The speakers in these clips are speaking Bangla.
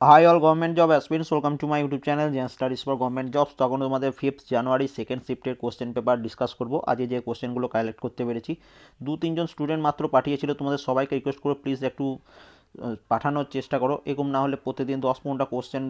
Hi all government job aspirants welcome to my YouTube channel Zen studies for government jobs তখন তোমাদের ফিফথ জানুয়ারি সেকেন্ড শিফটের কোশ্চেন পেপার ডিসকাস করব। আজকে যে কোশ্চেনগুলো কালেক্ট করতে পেরেছি, দু তিনজন স্টুডেন্ট মাত্র পাঠিয়েছিল, তোমাদের সবাইকে রিকোয়েস্ট করো প্লিজ একটু পাঠানোর চেষ্টা করো। এরকম না হলে প্রতিদিন দশ পনেরোটা কোশ্চেন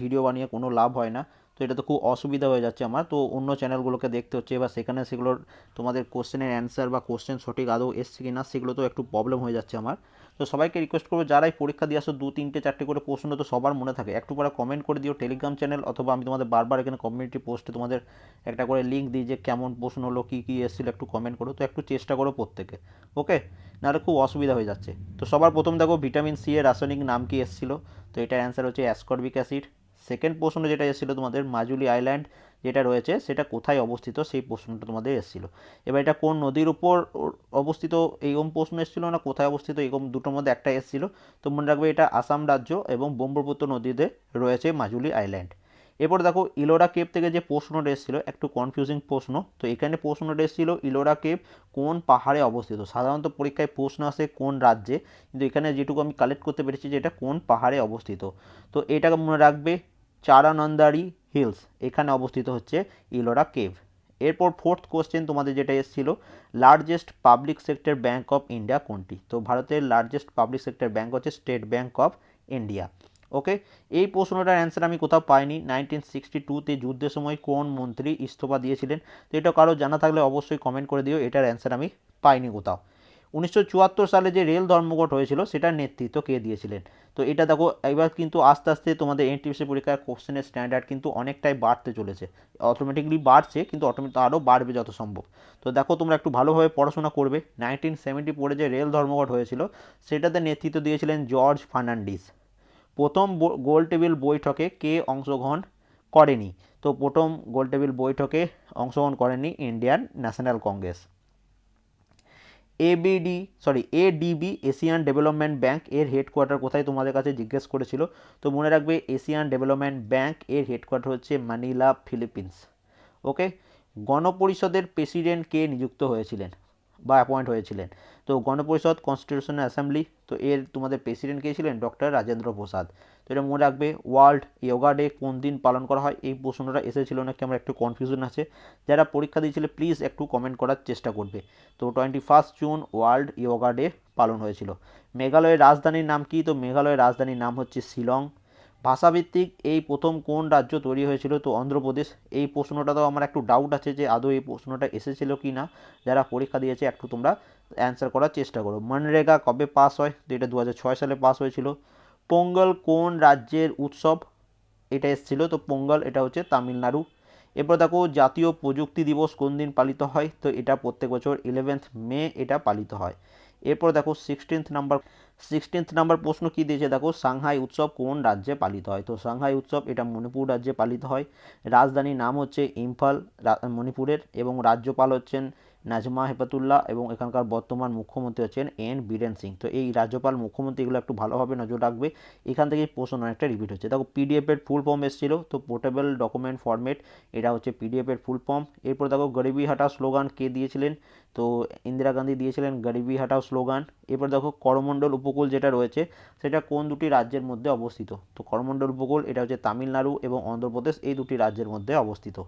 ভিডিও বানিয়ে কোনো লাভ হয় না। তো এটা তো খুব অসুবিধা হয়ে যাচ্ছে আমার। তো অন্য চ্যানেলগুলোকে দেখতে হচ্ছে। বা সেখানে সেগুলোর তোমাদের কোশ্চেনের অ্যান্সার বা কোশ্চেন সঠিক আদৌ এসছে কি না সেগুলো তো একটু প্রবলেম হয়ে যাচ্ছে আমার। তো সবাইকে রিকোয়েস্ট করব, যারাই পরীক্ষা দিয়ে আসো দু তিনটে চারটে করে প্রশ্ন তো সবার মনে থাকে। একটু পরে কমেন্ট করে দিও টেলিগ্রাম চ্যানেল অথবা আমি তোমাদের বারবার এখানে কমিউনিটি পোস্টে তোমাদের একটা করে লিঙ্ক দিই যে কেমন প্রশ্ন হলো, কী কী এসেছিল, একটু কমেন্ট করো। তো একটু চেষ্টা করো প্রত্যেকে। ওকে নাহলে খুব অসুবিধা হয়ে যাচ্ছে। তো সবার প্রথম দেখো ভিটামিন সি এর রাসায়নিক নাম কি এসেছিল? তো এটার অ্যান্সার হচ্ছে অ্যাসকর্বিক অ্যাসিড সেকেন্ড প্রশ্ন যেটা এসেছিল তোমাদের মাজুলি আইল্যান্ড যেটা রয়েছে, সেটা কোথায় অবস্থিত? সেই প্রশ্নটা তোমাদের এসেছিল। এবার এটা কোন নদীর উপর অবস্থিত এইরকম প্রশ্ন এসেছিল না কোথায় অবস্থিত? এরকম দুটোর মধ্যে একটা এসেছিল। তো মনে রাখবে এটা আসাম রাজ্য এবং ব্রহ্মপুত্র নদীতে রয়েছে মাজুলি আইল্যান্ড। এরপর দেখো, ইলোরা কেপ থেকে যে প্রশ্নটা এসেছিল, একটু কনফিউজিং প্রশ্ন, তো এখানে প্রশ্নটা এসেছিল, ইলোরা কেপ কোন পাহাড়ে অবস্থিত? সাধারণত পরীক্ষায় প্রশ্ন আসে কোন রাজ্যে, কিন্তু এখানে যেটুকু আমি কালেক্ট করতে পেরেছি যে এটা কোন পাহাড়ে অবস্থিত। তো এটাকে মনে রাখবে চারানন্দারি হিলস, এখানে অবস্থিত হচ্ছে ইলোরা কেভ এরপর ফোর্থ কোশ্চেন তোমাদের যেটা এসেছিল largest public sector bank of India কোনটি? তো ভারতের লার্জেস্ট পাবলিক সেক্টর ব্যাঙ্ক হচ্ছে State Bank of India okay এই প্রশ্নটার অ্যান্সার আমি কোথাও পাইনি। নাইনটিন সিক্সটি টুতে যুদ্ধের সময় কোন মন্ত্রী ইস্তফা দিয়েছিলেন? তো এটা কারও জানা থাকলে অবশ্যই কমেন্ট করে দিও, এটার অ্যান্সার আমি পাইনি কোথাও। উনিশশো চুয়াত্তর সালে যে রেল ধর্মঘট হয়েছিল, সেটার নেতৃত্ব কে দিয়েছিলেন? তো এটা দেখো, এবার কিন্তু আস্তে আস্তে তোমাদের এনটিপিসি পরীক্ষার কোশ্চেনের স্ট্যান্ডার্ড কিন্তু অনেকটাই বাড়তে চলেছে। অটোমেটিকলি বাড়ছে, কিন্তু অটোমেটিক আরও বাড়বে যত সম্ভব। তো দেখো, তোমরা একটু ভালোভাবে পড়াশোনা করবে। নাইনটিন সেভেন্টি ফোরে যে রেল ধর্মঘট হয়েছিল, সেটাতে নেতৃত্ব দিয়েছিলেন জর্জ ফার্নান্ডিস। প্রথম গোল টেবিল বৈঠকে কে অংশগ্রহণ করেনি? তো প্রথম গোল টেবিল বৈঠকে অংশগ্রহণ করেনি Indian National Congress. ABD sorry ADB Asian Development Bank এর হেডকোয়ার্টার কোথায় তোমাদের কাছে জিজ্ঞেস করেছিল? তো মনে রাখবে এশিয়ান ডেভেলপমেন্ট ব্যাংক এর হেডকোয়ার্টার হচ্ছে মানিলা ফিলিপিন্স। ওকে? গণপরিষদের প্রেসিডেন্ট কে নিযুক্ত হয়েছিলেন? বা অ্যাপয়েন্ট হয়েছিলেন। তো গণপরিষদ কনস্টিটিউশনাল অ্যাসেম্বলি তো এর তোমাদের প্রেসিডেন্ট কে ছিলেন? ডক্টর রাজেন্দ্র প্রসাদ। তো এটা মনে রাখবে ওয়ার্ল্ড ইয়োগা ডে কোন দিন পালন করা হয়? এই প্রশ্নটা এসেছিল নাকি আমার একটু কনফিউশন আছে। যারা পরীক্ষা দিয়েছিলে প্লিজ একটু কমেন্ট করার চেষ্টা করবে। তো twenty first June World Yoga Day পালন হয়েছিল। মেঘালয়ের রাজধানীর নাম কি? তো মেঘালয়ের রাজধানীর নাম হচ্ছে শিলং। ভাষাভিত্তিক এই প্রথম কোন রাজ্য তৈরি হয়েছিল? তো অন্ধ্রপ্রদেশ। এই প্রশ্নটা তো আমার একটু ডাউট আছে যে আদৌ এই প্রশ্নটা এসেছিল কি না? যারা পরীক্ষা দিয়েছে, একটু তোমরা অ্যান্সার করার চেষ্টা করো। মনরেগা কবে পাস হয়? তো এটা দু হাজার ছয় সালে পাস হয়েছিল। পোঙ্গল কোন রাজ্যের উৎসব? এটা এসেছিল। তো পোঙ্গল, এটা হচ্ছে তামিলনাড়ু। এরপর দেখো, জাতীয় প্রযুক্তি দিবস কোন দিন পালিত হয়? তো এটা প্রত্যেক বছর ইলেভেন্থ মে এটা পালিত হয়। এরপর দেখো সিক্সটিন্থ নাম্বার সিক্সটিন্থ নাম্বার প্রশ্ন কী দিয়েছে? দেখো সাংহাই উৎসব কোন রাজ্যে পালিত হয়? তো সাংহাই উৎসব এটা মণিপুর রাজ্যে পালিত হয়। রাজধানীর নাম হচ্ছে ইম্ফল মণিপুরের এবং রাজ্যপাল হচ্ছেন নাজমা হেপাতুল্লাহ এবং এখানকার বর্তমান মুখ্যমন্ত্রী হচ্ছেন এন বীরেন সিং। তো এই রাজ্যপাল মুখ্যমন্ত্রী এগুলো একটু ভালোভাবে নজর রাখবে। এখান থেকে প্রশ্ন অনেকটা রিপিট হচ্ছে। দেখো পিডিএফের ফুল ফর্ম এসেছিল, তো পোর্টেবল ডকুমেন্ট ফরম্যাট এটা হচ্ছে পিডিএফের ফুল ফর্ম এরপর দেখো, গরিবি হাটা স্লোগান কে দিয়েছিলেন? তো ইন্দিরা গান্ধী দিয়েছিলেন গরিবি হাটাও স্লোগান। এরপর দেখো, করমণ্ডল উপকূল যেটা রয়েছে, সেটা কোন দুটি রাজ্যের মধ্যে অবস্থিত? তো করমণ্ডল উপকূল, এটা হচ্ছে তামিলনাড়ু এবং অন্ধ্রপ্রদেশ, এই দুটি রাজ্যের মধ্যে অবস্থিত।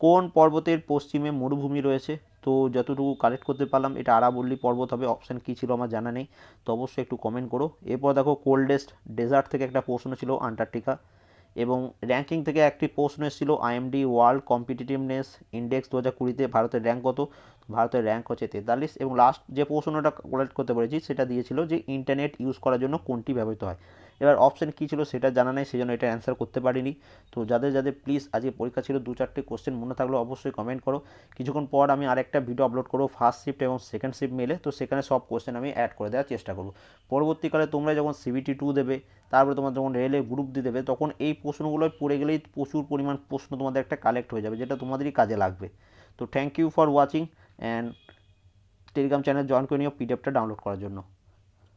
কোন পর্বতের পশ্চিমে মরুভূমি রয়েছে? তো যতটুকু কালেক্ট করতে পারলাম, এটা আরাবল্লী পর্বত হবে অপশান কী ছিল আমার জানা নেই। তো অবশ্যই একটু কমেন্ট করো। এরপর দেখো কোল্ডেস্ট ডেজার্ট থেকে একটা প্রশ্ন ছিল আন্টার্কটিকা এবং র্যাঙ্কিং থেকে একটি প্রশ্ন এসেছিল আইএমডি ওয়ার্ল্ড কম্পিটিটিভনেস ইন্ডেক্স দু হাজার কুড়িতে ভারতের র্যাঙ্ক কত? ভারতের র্যাঙ্ক হচ্ছে তেতাল্লিশ। এবং লাস্ট যে প্রশ্নটা কালেক্ট করতে পেরেছি, সেটা দিয়েছিল যে ইন্টারনেট ইউজ করার জন্য কোনটি ব্যবহৃত হয়? এবার অপশন কী ছিল সেটা জানা নেই সেই জন্য এটা অ্যান্সার করতে পারিনি। তো যাদের যাদের প্লিজ আজকে পরীক্ষা ছিল দু চারটে কোশ্চেন মনে থাকলে অবশ্যই কমেন্ট করো। কিছুক্ষণ পর আমি আরেকটা ভিডিও আপলোড করব ফার্স্ট শিফট এবং সেকেন্ড শিফট মিলে। তো সেখানে সব কোশ্চেন আমি অ্যাড করে দেওয়ার চেষ্টা করব। পরবর্তীকালে তোমরা যখন সিবিটি টু দেবে, তারপরে তোমার যখন রেলে গ্রুপ দিয়ে দেবে, তখন এই প্রশ্নগুলো পড়ে গেলেই প্রচুর পরিমাণ প্রশ্ন তোমাদের একটা কালেক্ট হয়ে যাবে, যেটা তোমাদেরই কাজে লাগবে। তো thank you for watching and Telegram channel join করে নিও পিডিএফটা ডাউনলোড করার জন্য।